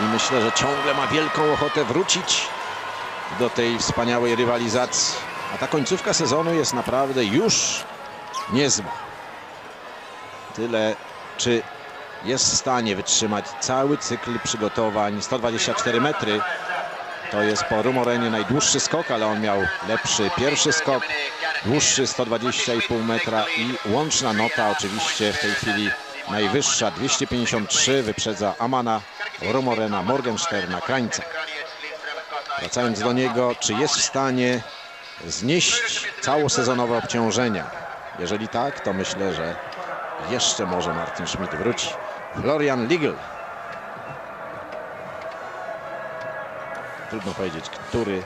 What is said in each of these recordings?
i myślę, że ciągle ma wielką ochotę wrócić do tej wspaniałej rywalizacji. A ta końcówka sezonu jest naprawdę już niezła. Tyle, czy jest w stanie wytrzymać cały cykl przygotowań. 124 metry to jest po Rumorenie najdłuższy skok, ale on miał lepszy pierwszy skok, dłuższy 120,5 metra i łączna nota oczywiście w tej chwili najwyższa 253 wyprzedza Amana Rumorena Morgensterna Krańca. Wracając do niego, czy jest w stanie znieść całosezonowe obciążenia? Jeżeli tak, to myślę, że jeszcze może Martin Schmidt wróci. Florian Ligl. Trudno powiedzieć, który,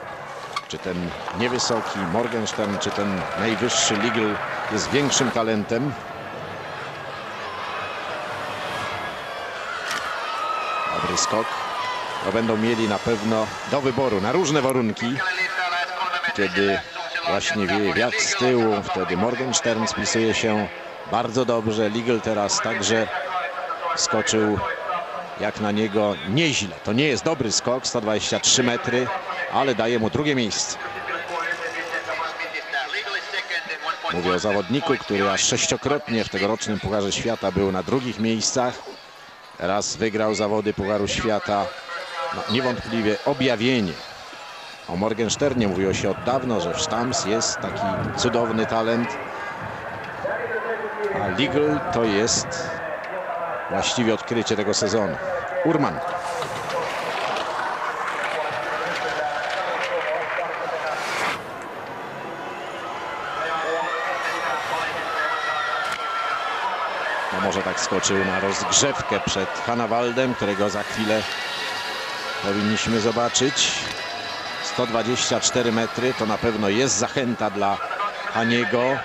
czy ten niewysoki Morgenstern, czy ten najwyższy Ligl jest większym talentem. Skok. To będą mieli na pewno do wyboru na różne warunki. Kiedy właśnie wieje wiatr z tyłu, wtedy Morgenstern spisuje się bardzo dobrze. Ligl teraz także skoczył jak na niego nieźle. To nie jest dobry skok, 123 metry, ale daje mu drugie miejsce. Mówię o zawodniku, który aż sześciokrotnie w tegorocznym Pucharze Świata był na drugich miejscach. Raz wygrał zawody Pucharu Świata. No, niewątpliwie objawienie. O Morgensternie mówiło się od dawna, że w Sztams jest taki cudowny talent. A Ligl to jest właściwie odkrycie tego sezonu. Urman. Może tak skoczył na rozgrzewkę przed Hanawaldem, którego za chwilę powinniśmy zobaczyć. 124 metry to na pewno jest zachęta dla Haniego,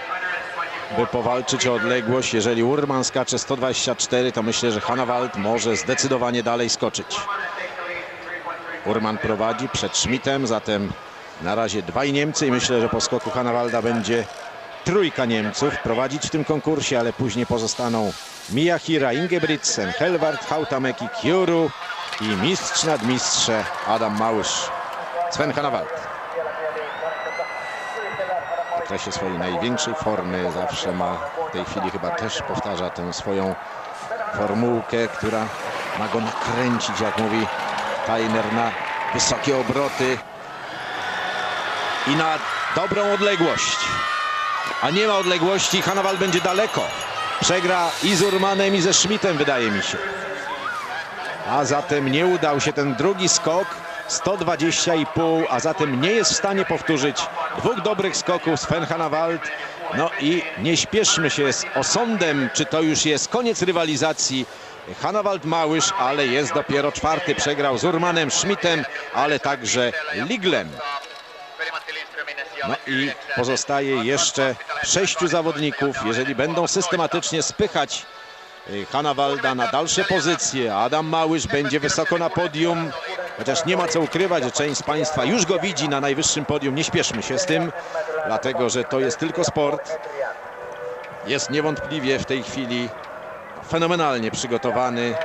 by powalczyć o odległość. Jeżeli Urman skacze 124, to myślę, że Hanawald może zdecydowanie dalej skoczyć. Urman prowadzi przed Schmidtem, zatem na razie dwaj Niemcy i myślę, że po skoku Hanawalda będzie trójka Niemców prowadzić w tym konkursie, ale później pozostaną Miyahira, Ingebrigtsen, Helwart, Hautameki, Kiuru i mistrz nad mistrze Adam Małysz. Sven Hanawald. W okresie swojej największej formy zawsze ma w tej chwili chyba też powtarza tę swoją formułkę, która ma go nakręcić, jak mówi Tainer, na wysokie obroty i na dobrą odległość. A nie ma odległości, Hanawald będzie daleko. Przegra i z Urmanem i ze Schmidtem wydaje mi się. A zatem nie udał się ten drugi skok. 120,5, a zatem nie jest w stanie powtórzyć dwóch dobrych skoków Sven Hanawald. No i nie śpieszmy się z osądem, czy to już jest koniec rywalizacji. Hanawald Małysz, ale jest dopiero czwarty. Przegrał z Urmanem, Schmidtem, ale także Liglem. No i pozostaje jeszcze sześciu zawodników. Jeżeli będą systematycznie spychać y, Hanawalda na dalsze pozycje, Adam Małysz będzie wysoko na podium, chociaż nie ma co ukrywać, że część z Państwa już go widzi na najwyższym podium. Nie śpieszmy się z tym, dlatego że to jest tylko sport. Jest niewątpliwie w tej chwili fenomenalnie przygotowany,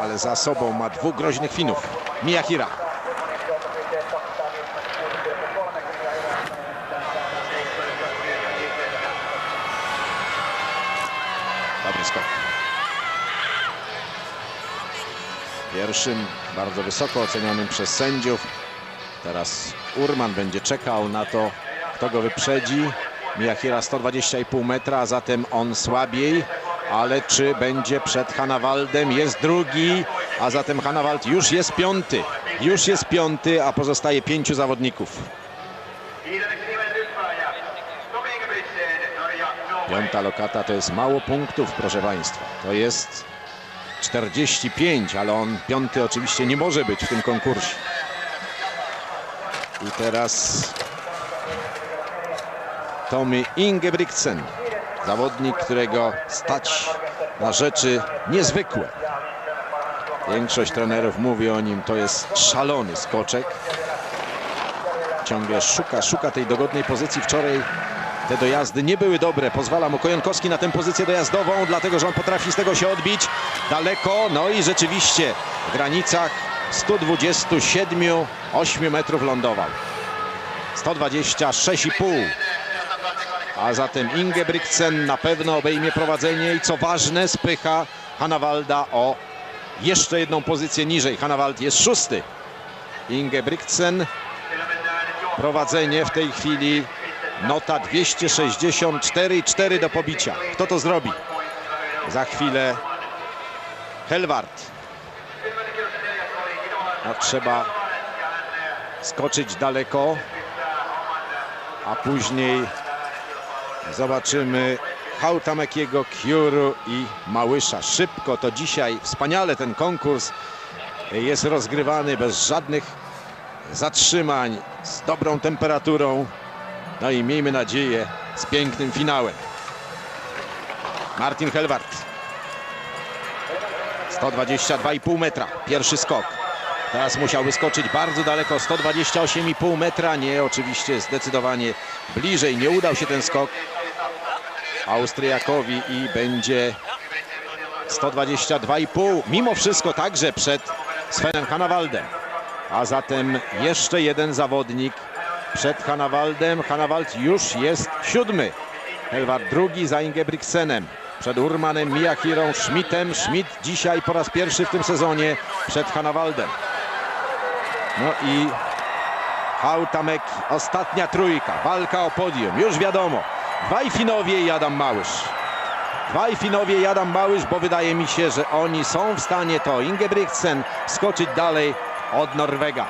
ale za sobą ma dwóch groźnych Finów. Miyahira. Dobry skok. Pierwszym bardzo wysoko ocenionym przez sędziów. Teraz Urman będzie czekał na to, kto go wyprzedzi. Miyahira 120,5 metra, a zatem on słabiej. Ale czy będzie przed Hanawaldem? Jest drugi, a zatem Hanawald już jest piąty. Już jest piąty, a pozostaje pięciu zawodników. Piąta lokata to jest mało punktów, proszę Państwa. To jest 45, ale on piąty oczywiście nie może być w tym konkursie. I teraz Tommy Ingebrigtsen, zawodnik, którego stać na rzeczy niezwykłe. Większość trenerów mówi o nim, to jest szalony skoczek. Ciągle szuka, szuka tej dogodnej pozycji. Wczoraj te dojazdy nie były dobre. Pozwala mu Kojonkowski na tę pozycję dojazdową, dlatego że on potrafi z tego się odbić daleko. No i rzeczywiście w granicach 127-8 metrów lądował. 126,5. A zatem Ingebrigtsen na pewno obejmie prowadzenie i co ważne spycha Hanawalda o jeszcze jedną pozycję niżej. Hanawald jest szósty. Ingebrigtsen prowadzenie w tej chwili nota 264,4 do pobicia. Kto to zrobi? Za chwilę Helwart. Trzeba skoczyć daleko, a później zobaczymy Hautamekiego, Kiuru i Małysza. Szybko to dzisiaj, wspaniale ten konkurs jest rozgrywany bez żadnych zatrzymań, z dobrą temperaturą. No i miejmy nadzieję z pięknym finałem. Martin Helwart. 122,5 metra. Pierwszy skok. Teraz musiał wyskoczyć bardzo daleko. 128,5 metra. Nie, oczywiście zdecydowanie bliżej. Nie udał się ten skok Austriakowi i będzie 122,5. Mimo wszystko także przed Svenem Hanawaldem. A zatem jeszcze jeden zawodnik przed Hanawaldem. Hanawald już jest siódmy. Helward drugi za Ingebrigtsenem. Przed Urmanem, Miyahirą, Schmidtem. Schmidt dzisiaj po raz pierwszy w tym sezonie przed Hanawaldem. No i Hautameki. Ostatnia trójka. Walka o podium. Już wiadomo. Dwaj Finowie i Adam Małysz. Dwaj Finowie i Adam Małysz, bo wydaje mi się, że oni są w stanie to Ingebrigtsen skoczyć dalej od Norwega.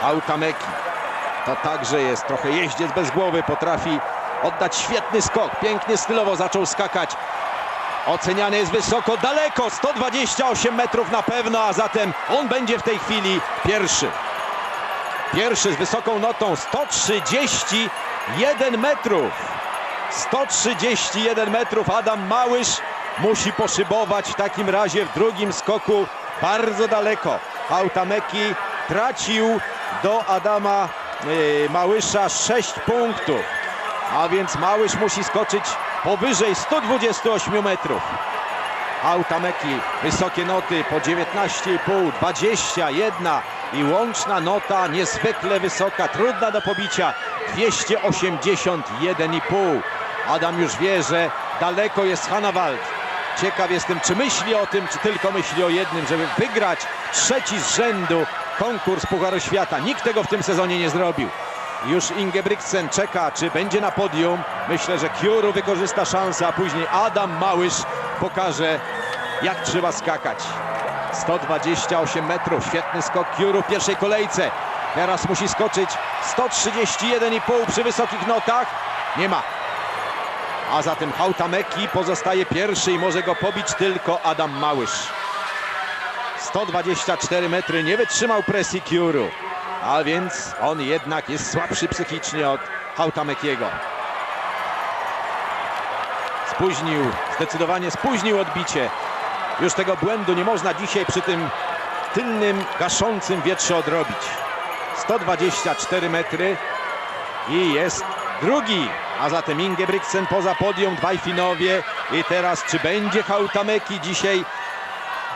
Hautameki. To także jest trochę jeździec bez głowy. Potrafi oddać świetny skok. Pięknie stylowo zaczął skakać. Oceniany jest wysoko, daleko, 128 metrów na pewno, a zatem on będzie w tej chwili pierwszy. Pierwszy z wysoką notą 131 metrów. 131 metrów. Adam Małysz musi poszybować w takim razie w drugim skoku bardzo daleko. Hautameki tracił do Adama Małysza 6 punktów. A więc Małysz musi skoczyć powyżej 128 metrów. Hautameki wysokie noty po 19,5, 21 i łączna nota niezwykle wysoka, trudna do pobicia 281,5. Adam już wie, że daleko jest Hanawald. Ciekaw jestem, czy myśli o tym, czy tylko myśli o jednym, żeby wygrać trzeci z rzędu konkurs Pucharu Świata. Nikt tego w tym sezonie nie zrobił. Już Ingebrigtsen czeka, czy będzie na podium. Myślę, że Kiuru wykorzysta szansę, a później Adam Małysz pokaże, jak trzeba skakać. 128 metrów, świetny skok Kiuru w pierwszej kolejce. Teraz musi skoczyć 131,5 przy wysokich notach. Nie ma. A zatem Hautameki pozostaje pierwszy i może go pobić tylko Adam Małysz. 124 metry, nie wytrzymał presji Kiuru. A więc on jednak jest słabszy psychicznie od Hautamekiego. Spóźnił, zdecydowanie spóźnił odbicie. Już tego błędu nie można dzisiaj przy tym tylnym, gaszącym wietrze odrobić. 124 metry i jest drugi. A zatem Ingebrigtsen poza podium, dwaj Finowie. I teraz czy będzie Hautameki dzisiaj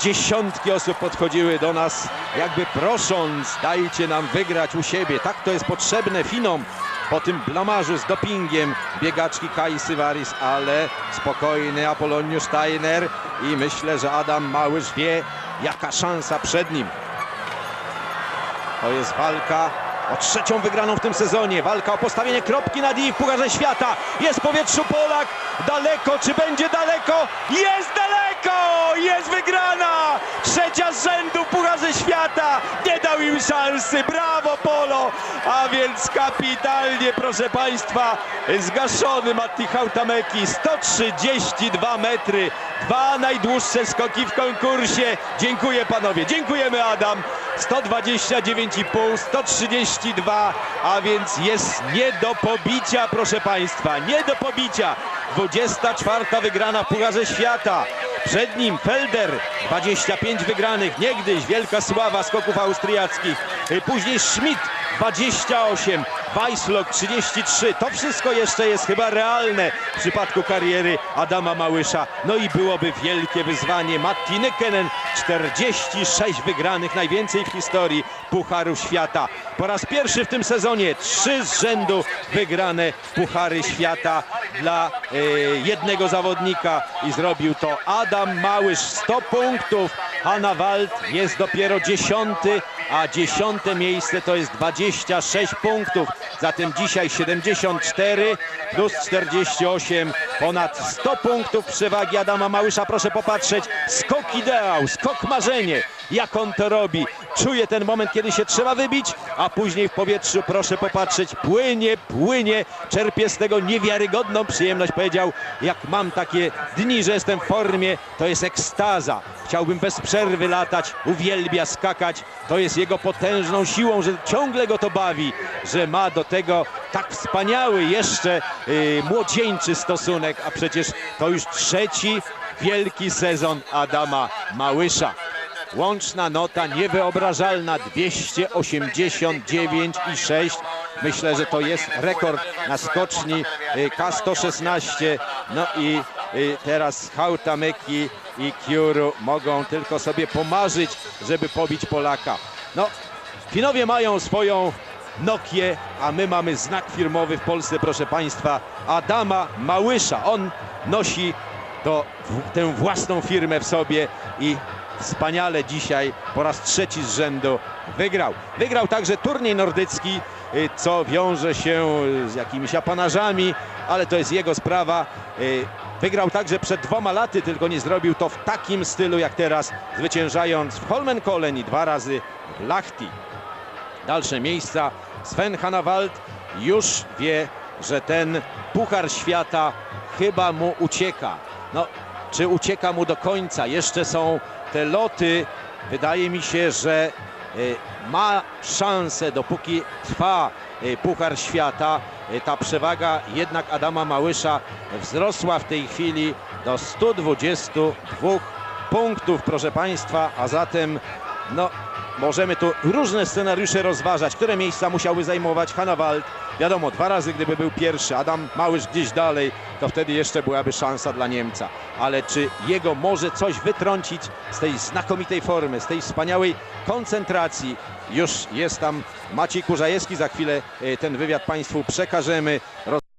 dziesiątki osób podchodziły do nas, jakby prosząc, dajcie nam wygrać u siebie. Tak to jest potrzebne Finom po tym blamarzu z dopingiem biegaczki Kai Sywaris, ale spokojny Apoloniusz Steiner i myślę, że Adam Małysz wie, jaka szansa przed nim. To jest walka o trzecią wygraną w tym sezonie. Walka o postawienie kropki na D w Pucharze Świata. Jest w powietrzu Polak. Daleko, czy będzie daleko? Jest daleko! Jest wygrana! Trzecia z rzędu Pucharze Świata. Nie dał im szansy. Brawo Polo! A więc kapitalnie, proszę Państwa, zgaszony Matti Hautameki. 132 metry. Dwa najdłuższe skoki w konkursie. Dziękuję panowie. Dziękujemy Adam. 129,5, 132, a więc jest nie do pobicia, proszę Państwa, nie do pobicia. 24 wygrana w Pucharze Świata. Przed nim Felder, 25 wygranych, niegdyś wielka sława skoków austriackich. Y, Później Schmidt, 28, Weisslock 33. To wszystko jeszcze jest chyba realne w przypadku kariery Adama Małysza. No i byłoby wielkie wyzwanie. Matti Nykänen, 46 wygranych, najwięcej w historii Pucharu Świata. Po raz pierwszy w tym sezonie trzy z rzędu wygrane Puchary Świata dla e, jednego zawodnika i zrobił to Adam Małysz. 100 punktów. Hanna Wald jest dopiero dziesiąty, a dziesiąte miejsce to jest 26 punktów. Zatem dzisiaj 74 plus 48, ponad 100 punktów przewagi Adama Małysza. Proszę popatrzeć, skok ideał, skok marzenie. Jak on to robi? Czuje ten moment, kiedy się trzeba wybić, a później w powietrzu, proszę popatrzeć, płynie, płynie, czerpie z tego niewiarygodną przyjemność. Powiedział, jak mam takie dni, że jestem w formie, to jest ekstaza. Chciałbym bez przerwy latać, uwielbia skakać. To jest jego potężną siłą, że ciągle go to bawi, że ma do tego tak wspaniały jeszcze yy, młodzieńczy stosunek, a przecież to już trzeci wielki sezon Adama Małysza. Łączna nota niewyobrażalna 289,6. Myślę, że to jest rekord na skoczni y, K116. No i y, teraz Hautameki i Kiuru mogą tylko sobie pomarzyć, żeby pobić Polaka. No, Finowie mają swoją Nokię, a my mamy znak firmowy w Polsce, proszę Państwa, Adama Małysza. On nosi to, tę własną firmę w sobie i wspaniale dzisiaj po raz trzeci z rzędu wygrał. Wygrał także turniej nordycki, y, co wiąże się z jakimiś apanażami, ale to jest jego sprawa. Y, Wygrał także przed dwoma laty, tylko nie zrobił to w takim stylu jak teraz, zwyciężając w Holmenkollen i dwa razy w Lahti. Dalsze miejsca. Sven Hanawald już wie, że ten Puchar Świata chyba mu ucieka. No, czy ucieka mu do końca? Jeszcze są te loty. Wydaje mi się, że y, ma szansę, dopóki trwa y, Puchar Świata. Y, Ta przewaga jednak Adama Małysza wzrosła w tej chwili do 122 punktów, proszę Państwa, a zatem no, możemy tu różne scenariusze rozważać, które miejsca musiałby zajmować Hanawald. Wiadomo, dwa razy gdyby był pierwszy, Adam Małysz gdzieś dalej, to wtedy jeszcze byłaby szansa dla Niemca. Ale czy jego może coś wytrącić z tej znakomitej formy, z tej wspaniałej koncentracji? Już jest tam Maciej Kurzajewski, za chwilę e, ten wywiad Państwu przekażemy.